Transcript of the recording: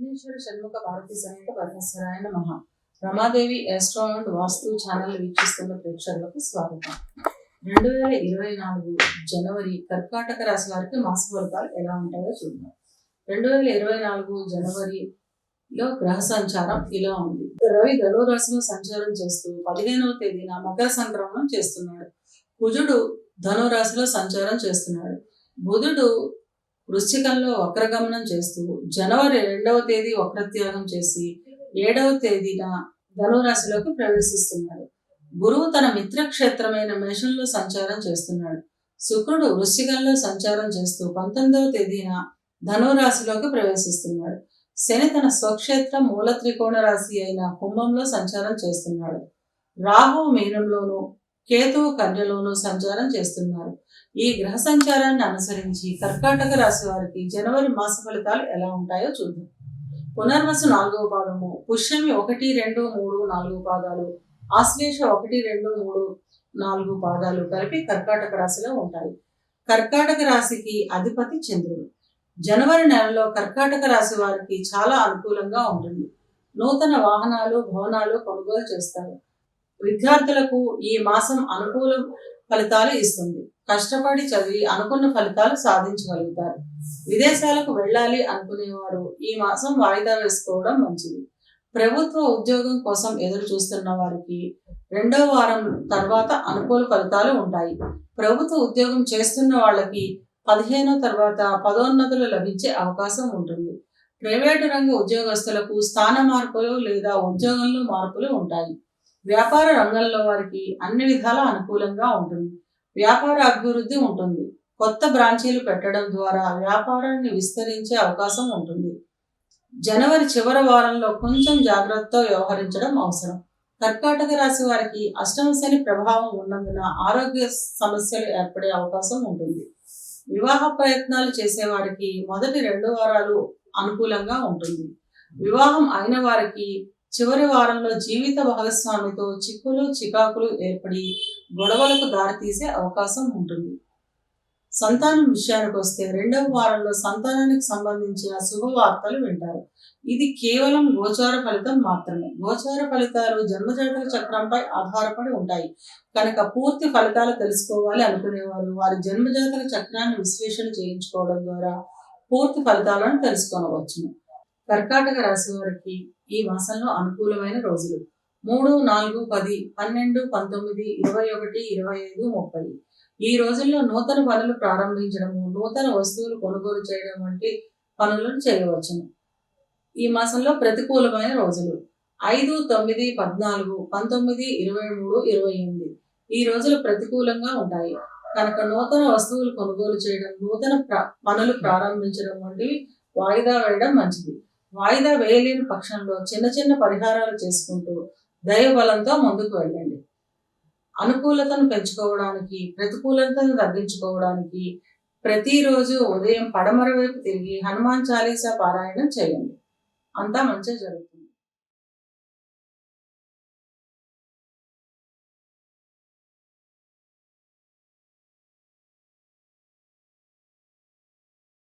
విఘ్నేశ్వర షణ్ముఖ భారతి సమేత పరమేశ్వరాయ మహా Ramadevi astro and vastu channel వీక్షిస్తున్న ప్రేక్షకులకు స్వాగతం. రెండు వేల ఇరవై నాలుగు జనవరి కర్కాటక రాశి వారికి మాస ఫలితాలు ఎలా ఉంటాయో చూద్దాం. రెండు వేల ఇరవై నాలుగు జనవరిలో గ్రహ సంచారం ఇలా ఉంది. రవి ధనురాశిలో సంచారం చేస్తూ పదిహేనవ తేదీన మకర సంక్రమణం చేస్తున్నాడు. కుజుడు ధనురాశిలో సంచారం చేస్తున్నాడు. బుధుడు వృశ్చికంలో వక్రగమనం చేస్తూ జనవరి రెండవ తేదీ వక్రత్యాగం చేసి ఏడవ తేదీన ధనురాశిలోకి ప్రవేశిస్తున్నాడు. గురువు తన మిత్రక్షేత్రమైన మేషంలో సంచారం చేస్తున్నాడు. శుక్రుడు వృశ్చికంలో సంచారం చేస్తూ పంతొమ్మిదవ తేదీన ధనురాశిలోకి ప్రవేశిస్తున్నాడు. శని తన స్వక్షేత్రం మూల త్రికోణ రాశి అయిన కుంభంలో సంచారం చేస్తున్నాడు. రాహు మీనంలోనూ కేతువు కన్యలోనూ సంచారం చేస్తున్నారు. ఈ గ్రహ సంచారాన్ని అనుసరించి కర్కాటక రాశి వారికి జనవరి మాస ఫలితాలు ఎలా ఉంటాయో చూద్దాం. పునర్వసు నాలుగవ పాదము. పుష్యమి ఒకటి రెండు మూడు నాలుగు పాదాలు. ఆశ్లేష ఒకటి రెండు మూడు నాలుగు పాదాలు కలిపి కర్కాటక రాశిలో ఉంటాయి. కర్కాటక రాశికి అధిపతి చంద్రుడు. జనవరి నెలలో కర్కాటక రాశి వారికి చాలా అనుకూలంగా ఉంటుంది. నూతన వాహనాలు భవనాలు కొనుగోలు చేస్తారు. విద్యార్థులకు ఈ మాసం అనుకూల ఫలితాలు ఇస్తుంది. కష్టపడి చదివి అనుకున్న ఫలితాలు సాధించగలుగుతారు. విదేశాలకు వెళ్ళాలి అనుకునేవారు ఈ మాసం వాయిదా వేసుకోవడం మంచిది. ప్రభుత్వ ఉద్యోగం కోసం ఎదురు చూస్తున్న వారికి రెండో వారం తర్వాత అనుకూల ఫలితాలు ఉంటాయి. ప్రభుత్వ ఉద్యోగం చేస్తున్న వాళ్ళకి పదిహేనో తర్వాత పదోన్నతులు లభించే అవకాశం ఉంటుంది. ప్రైవేటు రంగ ఉద్యోగస్తులకు స్థాన మార్పులు లేదా ఉద్యోగంలో మార్పులు ఉంటాయి. వ్యాపార రంగంలో వారికి అన్ని విధాల అనుకూలంగా ఉంటుంది. వ్యాపార అభివృద్ధి ఉంటుంది. కొత్త బ్రాంచీలు పెట్టడం ద్వారా వ్యాపారాన్ని విస్తరించే అవకాశం ఉంటుంది. జనవరి చివరి వారంలో కొంచెం జాగ్రత్తతో వ్యవహరించడం అవసరం. కర్కాటక రాశి వారికి అష్టమ శని ప్రభావం ఉన్నందున ఆరోగ్య సమస్యలు ఏర్పడే అవకాశం ఉంటుంది. వివాహ ప్రయత్నాలు చేసేవారికి మొదటి రెండు వారాలు అనుకూలంగా ఉంటుంది. వివాహం అయిన వారికి చివరి వారంలో జీవిత భాగస్వామితో చిక్కులు చికాకులు ఏర్పడి గొడవలకు దారితీసే అవకాశం ఉంటుంది. సంతానం విషయానికి వస్తే రెండవ వారంలో సంతానానికి సంబంధించిన శుభవార్తలు వింటారు. ఇది కేవలం గోచార ఫలితం మాత్రమే. గోచార ఫలితాలు జన్మజాతక చక్రంపై ఆధారపడి ఉంటాయి. కనుక పూర్తి ఫలితాలు తెలుసుకోవాలి అనుకునేవారు వారి జన్మజాతక చక్రాన్ని విశ్లేషణ చేయించుకోవడం ద్వారా పూర్తి ఫలితాలను తెలుసుకోనవచ్చును కర్కాటక రాశి వారికి ఈ మాసంలో అనుకూలమైన రోజులు. మూడు నాలుగు పది పన్నెండు పంతొమ్మిది ఇరవై ఒకటి ఇరవై ఐదు ముప్పై. ఈ రోజుల్లో నూతన పనులు ప్రారంభించడము నూతన వస్తువులు కొనుగోలు చేయడం వంటి పనులను చేయవచ్చును ఈ మాసంలో ప్రతికూలమైన రోజులు. ఐదు తొమ్మిది పద్నాలుగు పంతొమ్మిది ఇరవై మూడు ఇరవై ఎనిమిది. ఈ రోజులు ప్రతికూలంగా ఉంటాయి. కనుక నూతన వస్తువులు కొనుగోలు చేయడం నూతన ప్ర పనులు ప్రారంభించడం వంటివి వాయిదా వేయడం మంచిది. వాయిదా వేయలేని పక్షంలో చిన్న చిన్న పరిహారాలు చేసుకుంటూ దైవబలంతో ముందుకు వెళ్ళండి. అనుకూలతను పెంచుకోవడానికి ప్రతికూలతను తగ్గించుకోవడానికి ప్రతిరోజు ఉదయం పడమర వైపు తిరిగి హనుమాన్ చాలీసా పారాయణం చేయండి. అంతా మంచిగా జరుగుతుంది.